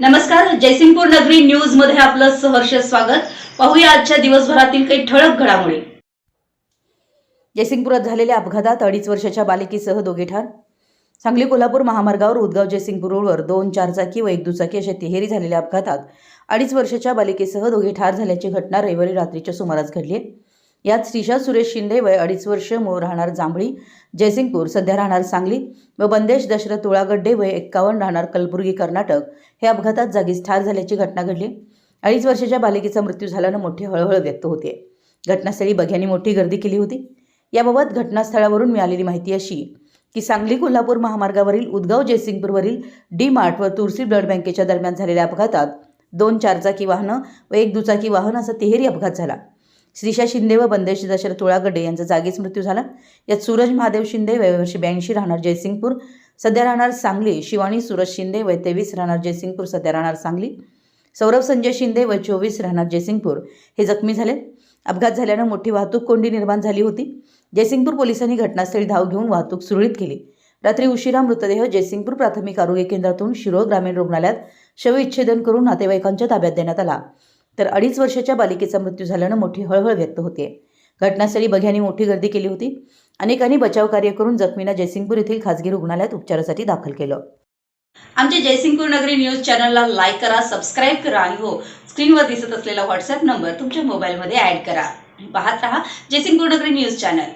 नमस्कार जयसिंगपूर नगरी न्यूजमध्ये आपलं सहर्ष स्वागत. पाहूया आजच्या दिवसभरातील काही ठळक घडामोडी. जयसिंगपुरात झालेल्या अपघातात अडीच वर्षाच्या बालिकेसह दोघे ठार. सांगली कोल्हापूर महामार्गावर उदगाव जयसिंगपूर रोडवर दोन चारचाकी व एक दुचाकी अशा तिहेरी झालेल्या अपघातात अडीच वर्षाच्या बालिकेसह दोघे ठार झाल्याची घटना रविवारी रात्रीच्या सुमारास घडली आहे. यात श्रीषा सुरेश शिंदे वय अडीच वर्ष मूळ राहणार जांभळी जयसिंगपूर सध्या राहणार सांगली व बंदेश दशरथ तुळागड्डे वय एक्कावन्न राहणार कलबुर्गी कर्नाटक. हे अपघातात जागीच ठार झाल्याची घटना घडली. अडीच वर्षाच्या बालिकेचा मृत्यू झाल्यानं मोठी हळहळ व्यक्त होते. घटनास्थळी बघ्यांनी मोठी गर्दी केली होती. याबाबत घटनास्थळावरून मिळालेली माहिती अशी की सांगली कोल्हापूर महामार्गावरील उदगाव जयसिंगपूरवरील डी मार्ट व तुळसी ब्लड बँकेच्या दरम्यान झालेल्या अपघातात दोन चारचाकी वाहनं व एक दुचाकी वाहन असा तिहेरी अपघात झाला. श्रीषा शिंदे व बंदेश दशरथ तुळागडे यांचा जागीच मृत्यू झाला. यात सूरज महादेव शिंदे वयवर्षी ब्याऐंशी राहणार जयसिंगपूर सध्या राहणार सांगली शिवानी सूरज शिंदे वय तेवीस राहणार जयसिंगपूर सध्या राहणार सांगली. सौरभ संजय शिंदे वय चोवीस राहणार जयसिंगपूर. हे जखमी झाले. अपघात झाल्यानं मोठी वाहतूक कोंडी निर्माण झाली होती. जयसिंगपूर पोलिसांनी घटनास्थळी धाव घेऊन वाहतूक सुरळीत केली. रात्री उशिरा मृतदेह जयसिंगपूर प्राथमिक आरोग्य केंद्रातून शिरोळ ग्रामीण रुग्णालयात शवविच्छेदन करून नातेवाईकांच्या ताब्यात देण्यात आला. तर अडीच वर्षाच्या बालिकेचा मृत्यू झाल्यानं मोठी हळहळ व्यक्त होते. घटनास्थळी बघ्यांनी मोठी गर्दी केली होती. अनेकांनी बचाव कार्य करून जखमींना जयसिंगपूर येथील खासगी रुग्णालयात उपचारासाठी दाखल केलं. आमच्या जयसिंगपूर नगरी न्यूज चॅनलला लाईक करा सबस्क्राईब करा आणि हो स्क्रीनवर दिसत असलेला व्हॉट्सअप नंबर तुमच्या मोबाईलमध्ये ऍड करा. पाहत रहा जयसिंगपूर नगरी न्यूज चॅनल.